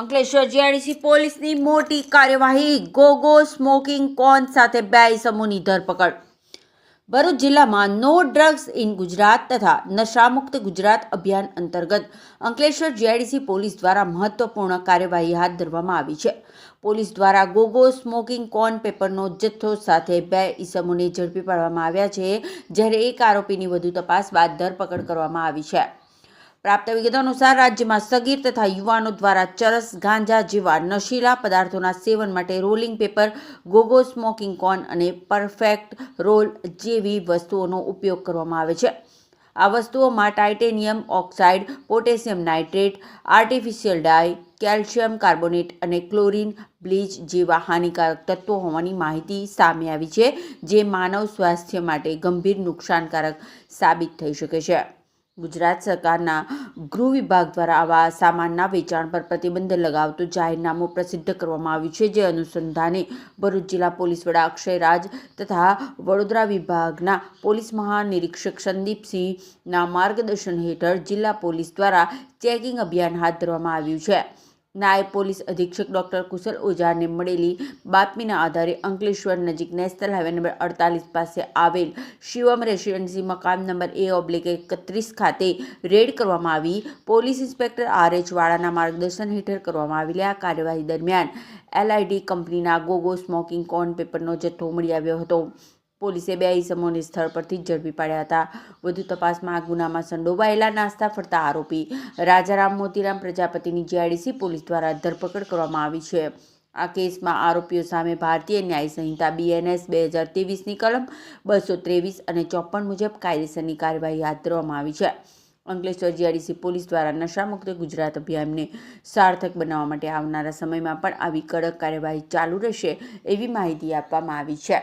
Ankleshwar GIDC પોલીસની મોટી કાર્યવાહી, ગોગો સ્મોકિંગ કોન સાથે બે ઇસમોની ધરપકડ. ભરૂચ જિલ્લામાં નો ડ્રગ્સ ઇન ગુજરાત તથા નશામુક્ત ગુજરાત અભિયાન અંતર્ગત અંકલેશ્વર જીઆઈડીસી પોલીસ દ્વારા મહત્વપૂર્ણ કાર્યવાહી હાથ ધરવામાં આવી છે. પોલીસ દ્વારા ગોગો સ્મોકિંગ કોન પેપરનો જથ્થો સાથે બે ઇસમોને ઝડપી પાડવામાં આવ્યા છે, જ્યારે એક આરોપીની વધુ તપાસ બાદ ધરપકડ કરવામાં આવી છે. પ્રાપ્ત વિગતો અનુસાર રાજ્યમાં સગીર તથા યુવાનો દ્વારા ચરસ, ગાંજા જેવા નશીલા પદાર્થોના સેવન માટે rolling paper Gogo smoking cone અને પરફેક્ટ રોલ જેવી વસ્તુઓનો ઉપયોગ કરવામાં આવે છે. આ વસ્તુઓમાં titanium oxide potassium nitrate artificial dye calcium carbonate અને ક્લોરીન બ્લીચ જેવા હાનિકારક તત્વો હોવાની માહિતી સામે આવી છે, જે માનવ સ્વાસ્થ્ય માટે ગંભીર નુકસાનકારક સાબિત થઈ શકે છે. ગુજરાત સરકારના ગૃહ વિભાગ દ્વારા આવા સામાનના વેચાણ પર પ્રતિબંધ લગાવતું જાહેરનામું પ્રસિદ્ધ કરવામાં આવ્યું છે, જે અનુસંધાને ભરૂચ જિલ્લા પોલીસ વડા અક્ષય રાજ તથા વડોદરા વિભાગના પોલીસ મહાનિરીક્ષક સંદીપસિંહના માર્ગદર્શન હેઠળ જિલ્લા પોલીસ દ્વારા ચેકિંગ અભિયાન હાથ ધરવામાં આવ્યું છે. નાયબ પોલીસ અધિક્ષક ડોક્ટર કુશલ ઓઝાને મળેલી બાતમીના આધારે અંકલેશ્વર નજીક નેશનલ હાઈવે નંબર અડતાલીસ પાસે આવેલ શિવમ રેસિડેન્સી મકાન નંબર એ ઓબ્લિક એકત્રીસ ખાતે રેડ કરવામાં આવી. પોલીસ ઇન્સ્પેક્ટર આર એચ વાળાના માર્ગદર્શન હેઠળ કરવામાં આવેલી આ કાર્યવાહી દરમિયાન એલઆઈડી કંપનીના ગોગો સ્મોકિંગ કોર્ન પેપરનો જથ્થો મળી આવ્યો હતો. પોલીસે બે ઇસમોને સ્થળ પરથી ઝડપી પાડ્યા હતા. વધુ તપાસમાં આ ગુનામાં સંડોવાયેલા નાસ્તા ફરતા આરોપી. રાજારામ મોતીરામ પ્રજાપતિની જીઆઈડીસી પોલીસ દ્વારા ધરપકડ કરવામાં આવી છે. આ કેસમાં આરોપીઓ સામે ભારતીય ન્યાય સંહિતા બીએનએસ બે હજાર ત્રેવીસની કલમ બસો ત્રેવીસ અને ચોપન મુજબ કાયદેસરની કાર્યવાહી હાથ ધરવામાં આવી છે. અંકલેશ્વર જીઆરડીસી પોલીસ દ્વારા નશામુક્ત ગુજરાત અભિયાનને સાર્થક બનાવવા માટે આવનારા સમયમાં પણ આવી કડક કાર્યવાહી ચાલુ રહેશે એવી માહિતી આપવામાં આવી છે.